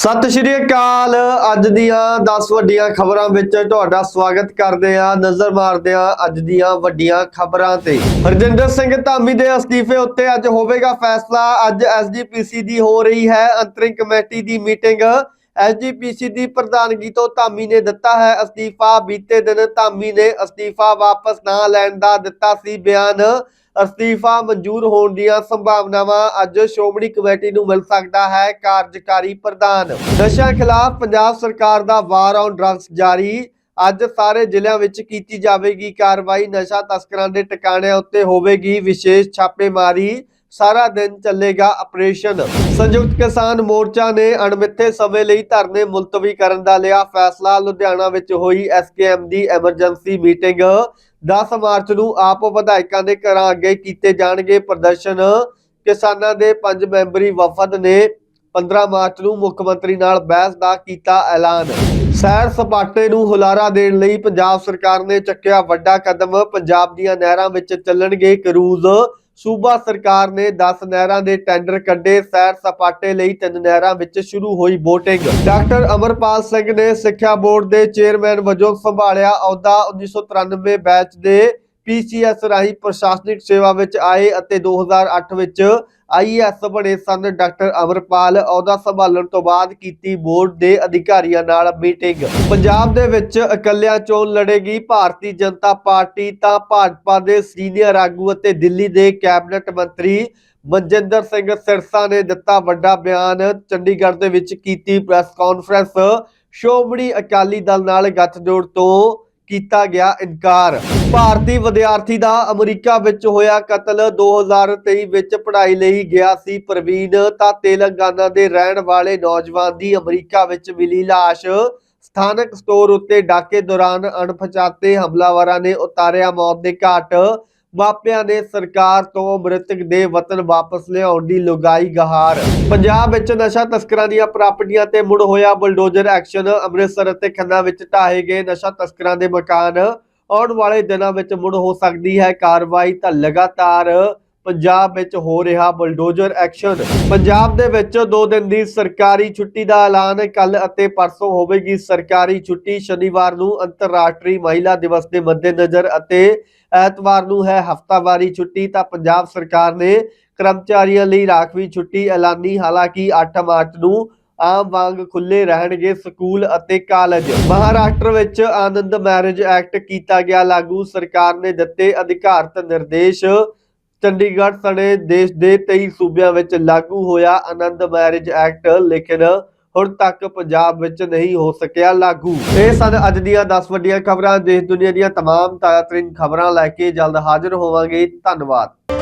ਸਤਿ ਸ਼੍ਰੀ ਅਕਾਲ। ਅੱਜ ਦੀਆਂ 10 ਵੱਡੀਆਂ ਖਬਰਾਂ ਵਿੱਚ ਤੁਹਾਡਾ ਸਵਾਗਤ ਕਰਦੇ ਹਾਂ। ਨਜ਼ਰ ਮਾਰਦੇ ਹਾਂ ਅੱਜ ਦੀਆਂ ਵੱਡੀਆਂ ਖਬਰਾਂ ਤੇ। ਹਰਜਿੰਦਰ ਸਿੰਘ ਧਾਮੀ ਦੇ ਅਸਤੀਫੇ ਉੱਤੇ ਅੱਜ ਹੋਵੇਗਾ ਫੈਸਲਾ। ਅੱਜ ਐਸਜੀਪੀਸੀ ਦੀ ਹੋ ਰਹੀ ਹੈ ਅੰਤਰਿੰਗ ਕਮੇਟੀ ਦੀ ਮੀਟਿੰਗ। ਐਸਜੀਪੀਸੀ ਦੀ ਪ੍ਰਧਾਨਗੀ ਤੋਂ ਧਾਮੀ ਨੇ ਦਿੱਤਾ ਹੈ ਅਸਤੀਫਾ। ਬੀਤੇ ਦਿਨ ਧਾਮੀ ਨੇ ਅਸਤੀਫਾ ਵਾਪਸ ਨਾ ਲੈਣ ਦਾ ਦਿੱਤਾ ਸੀ ਬਿਆਨ। ਅਸਤੀਫਾ ਮਨਜ਼ੂਰ ਹੋਣ ਦੀਆਂ ਸੰਭਾਵਨਾਵਾਂ ਅੱਜ ਸ਼੍ਰੋਮਣੀ ਕਮੇਟੀ ਨੂੰ ਮਿਲ ਸਕਦਾ ਹੈ, ਕਾਰਜਕਾਰੀ ਪ੍ਰਧਾਨ। ਨਸ਼ਾ ਖਿਲਾਫ ਪੰਜਾਬ ਸਰਕਾਰ ਦਾ ਵਾਰ ਔਨ ਡਰੱਗਸ ਜਾਰੀ। ਅੱਜ ਸਾਰੇ ਜ਼ਿਲ੍ਹਿਆਂ ਵਿੱਚ ਕੀਤੀ ਜਾਵੇਗੀ ਕਾਰਵਾਈ। ਨਸ਼ਾ ਤਸਕਰਾਂ ਦੇ ਟਿਕਾਣਿਆਂ ਉੱਤੇ ਹੋਵੇਗੀ ਵਿਸ਼ੇਸ਼ ਛਾਪੇਮਾਰੀ। ਸਾਰਾ ਦਿਨ ਚੱਲੇਗਾ ਆਪਰੇਸ਼ਨ। ਸੰਯੁਕਤ ਕਿਸਾਨ ਮੋਰਚਾ ਨੇ ਅਣਮਿੱਥੇ ਸਮੇਂ ਲਈ ਧਰਨੇ ਮੁਲਤਵੀ ਕਰਨ ਦਾ ਲਿਆ ਫੈਸਲਾ। ਲੁਧਿਆਣਾ ਵਿੱਚ ਹੋਈ ਐਸਕੇਐਮ ਦੀ ਐਮਰਜੈਂਸੀ ਮੀਟਿੰਗ। 10 ਮਾਰਚ ਨੂੰ ਆਪ ਵਿਧਾਇਕਾਂ ਦੇ ਘਰਾਂ ਅੱਗੇ ਕੀਤੇ ਜਾਣਗੇ ਪ੍ਰਦਰਸ਼ਨ। ਕਿਸਾਨਾਂ ਦੇ ਪੰਜ ਮੈਂਬਰੀ ਵਫਦ ਨੇ 15 ਮਾਰਚ ਨੂੰ ਮੁੱਖ ਮੰਤਰੀ ਨਾਲ ਬਹਿਸ ਦਾ ਕੀਤਾ ਐਲਾਨ। ਸੈਰ ਸਪਾਟੇ ਨੂੰ ਹੁਲਾਰਾ ਦੇਣ ਲਈ ਪੰਜਾਬ ਸਰਕਾਰ ਨੇ ਚੱਕਿਆ ਵੱਡਾ ਕਦਮ। ਪੰਜਾਬ ਦੀਆਂ ਨਹਿਰਾਂ ਵਿੱਚ ਚੱਲਣਗੇ ਕਰੂਜ਼। ਸੂਬਾ ਸਰਕਾਰ ਨੇ 10 ਨਹਿਰਾਂ ਦੇ ਟੈਂਡਰ ਕੱਢੇ, ਸੈਰ ਸਪਾਟੇ ਲਈ ਤਿੰਨ ਨਹਿਰਾਂ ਵਿੱਚ ਸ਼ੁਰੂ ਹੋਈ VOTING ਡਾਕਟਰ ਅਮਰਪਾਲ ਸਿੰਘ ਨੇ ਸਿੱਖਿਆ ਬੋਰਡ ਦੇ ਚੇਅਰਮੈਨ ਵਜੋਂ ਸੰਭਾਲਿਆ ਅਹੁਦਾ 1993 ਬੈਚ ਦੇ ਪੀਸੀਐਸ ਰਾਹੀਂ ਪ੍ਰਸ਼ਾਸਨਿਕ ਸੇਵਾ ਵਿੱਚ ਆਏ ਅਤੇ 2008 ਵਿੱਚ ਆਈਐਸ ਬਣੇ ਸਨ ਡਾਕਟਰ ਅਮਰਪਾਲ। ਅਹੁਦਾ ਸੰਭਾਲਣ ਤੋਂ ਬਾਅਦ ਕੀਤੀ ਬੋਰਡ ਦੇ ਅਧਿਕਾਰੀਆਂ ਨਾਲ ਮੀਟਿੰਗ। ਪੰਜਾਬ ਦੇ ਵਿੱਚ ਇਕੱਲਿਆਂ ਚੋਣ ਲੜੇਗੀ ਭਾਰਤੀ ਜਨਤਾ ਪਾਰਟੀ ਤਾਂ ਭਾਜਪਾ ਦੇ ਸੀਨੀਅਰ ਆਗੂ ਅਤੇ ਦਿੱਲੀ ਦੇ ਕੈਬਨਿਟ ਮੰਤਰੀ ਮਨਜਿੰਦਰ ਸਿੰਘ ਸਿਰਸਾ ਨੇ ਦਿੱਤਾ ਵੱਡਾ ਬਿਆਨ। ਚੰਡੀਗੜ੍ਹ ਦੇ ਵਿੱਚ ਕੀਤੀ ਪ੍ਰੈਸ ਕਾਨਫਰੰਸ। ਸ਼੍ਰੋਮਣੀ ਅਕਾਲੀ ਦਲ ਨਾਲ ਗੱਠਜੋੜ ਤੋਂ ਕੀਤਾ ਗਿਆ ਇਨਕਾਰ। ਭਾਰਤੀ ਵਿਦਿਆਰਥੀ ਦਾ ਅਮਰੀਕਾ ਵਿੱਚ ਹੋਇਆ ਕਤਲ। 2023 ਵਿੱਚ ਪੜ੍ਹਾਈ ਲਈ ਗਿਆ ਸੀ ਪ੍ਰਵੀਨ ਤਾਂ ਤੇਲੰਗਾਨਾ ਦੇ ਰਹਿਣ ਵਾਲੇ ਨੌਜਵਾਨ ਦੀ ਅਮਰੀਕਾ ਵਿੱਚ ਮਿਲੀ ਲਾਸ਼। ਸਥਾਨਕ ਸਟੋਰ ਉੱਤੇ ਡਾਕੇ ਦੌਰਾਨ ਅਣਪਛਾਤੇ ਹਮਲਾਵਰਾਂ ਨੇ ਉਤਾਰਿਆ ਮੌਤ ਦੇ ਘਾਟ। ਮਾਪਿਆਂ ਨੇ ਸਰਕਾਰ ਤੋਂ ਮ੍ਰਿਤਕ ਦੇ ਵਤਨ ਵਾਪਸ ਲਿਆਉਣ ਦੀ ਲੁਗਾਈ ਗਹਾਰ। ਪੰਜਾਬ ਵਿੱਚ ਨਸ਼ਾ ਤਸਕਰਾਂ ਦੀਆਂ ਪ੍ਰਾਪਰਟੀਆਂ ਤੇ ਮੁੜ ਹੋਇਆ ਬੁਲਡੋਜ਼ਰ ਐਕਸ਼ਨ। ਅੰਮ੍ਰਿਤਸਰ ਅਤੇ ਖੰਨਾ ਵਿੱਚ ਢਾਏ ਗਏ ਨਸ਼ਾ ਤਸਕਰਾਂ ਦੇ ਮਕਾਨ। ਆਉਣ ਵਾਲੇ ਦਿਨਾਂ ਵਿੱਚ ਮੁੜ ਹੋ ਸਕਦੀ ਹੈ ਕਾਰਵਾਈ। ਤਾਂ ਲਗਾਤਾਰ ਪੰਜਾਬ ਵਿੱਚ ਹੋ ਰਿਹਾ ਬੁਲਡੋਜ਼ਰ ਐਕਸ਼ਨ। ਪੰਜਾਬ ਦੇ ਵਿੱਚ 2 ਦਿਨ ਦੀ ਸਰਕਾਰੀ ਛੁੱਟੀ ਦਾ ਐਲਾਨ ਕੱਲ ਅਤੇ ਪਰਸੋਂ ਹੋਵੇਗੀ। ਸਰਕਾਰੀ ਛੁੱਟੀ ਸ਼ਨੀਵਾਰ ਨੂੰ ਅੰਤਰਰਾਸ਼ਟਰੀ ਮਹਿਲਾ ਦਿਵਸ ਦੇ ਮੱਦੇਨਜ਼ਰ ਅਤੇ ਐਤਵਾਰ ਨੂੰ ਹੈ ਹਫਤਾਵਾਰੀ ਛੁੱਟੀ। ਤਾਂ ਪੰਜਾਬ ਸਰਕਾਰ ਨੇ ਕਰਮਚਾਰੀਆਂ ਲਈ ਰਾਖਵੀ ਛੁੱਟੀ ਐਲਾਨੀ। ਹਾਲਾਂਕਿ 8 ਮਾਰਚ ਨੂੰ ਆਮ ਵਾਂਗ ਖੁੱਲੇ ਰਹਿਣਗੇ ਸਕੂਲ ਅਤੇ ਕਾਲਜ ਮਹਾਰਾਸ਼ਟਰ ਵਿੱਚ ਆਨੰਦ ਮੈਰਿਜ ਐਕਟ ਕੀਤਾ ਗਿਆ ਲਾਗੂ ਸਰਕਾਰ ਨੇ ਦਿੱਤੇ ਅਧਿਕਾਰਤ ਨਿਰਦੇਸ਼ ਚੰਡੀਗੜ੍ਹ ਸਣੇ ਦੇਸ਼ ਦੇ 23 ਸੂਬਿਆਂ ਵਿੱਚ ਲਾਗੂ ਹੋਇਆ ਆਨੰਦ ਮੈਰਿਜ ਐਕਟ ਲੇਕਿਨ ਹੁਣ ਤੱਕ ਪੰਜਾਬ ਵਿੱਚ ਨਹੀਂ ਹੋ ਸਕਿਆ ਲਾਗੂ ਇਹ ਸਨ ਅੱਜ ਦੀਆਂ 10 ਵੱਡੀਆਂ ਖਬਰਾਂ ਦੇਸ਼ ਦੁਨੀਆ ਦੀਆਂ तमाम ਤਾਜ਼ਾਤਰੀਨ ਖਬਰਾਂ ਲੈ ਕੇ ਜਲਦ ਹਾਜ਼ਰ ਹੋਵਾਂਗੇ ਧੰਨਵਾਦ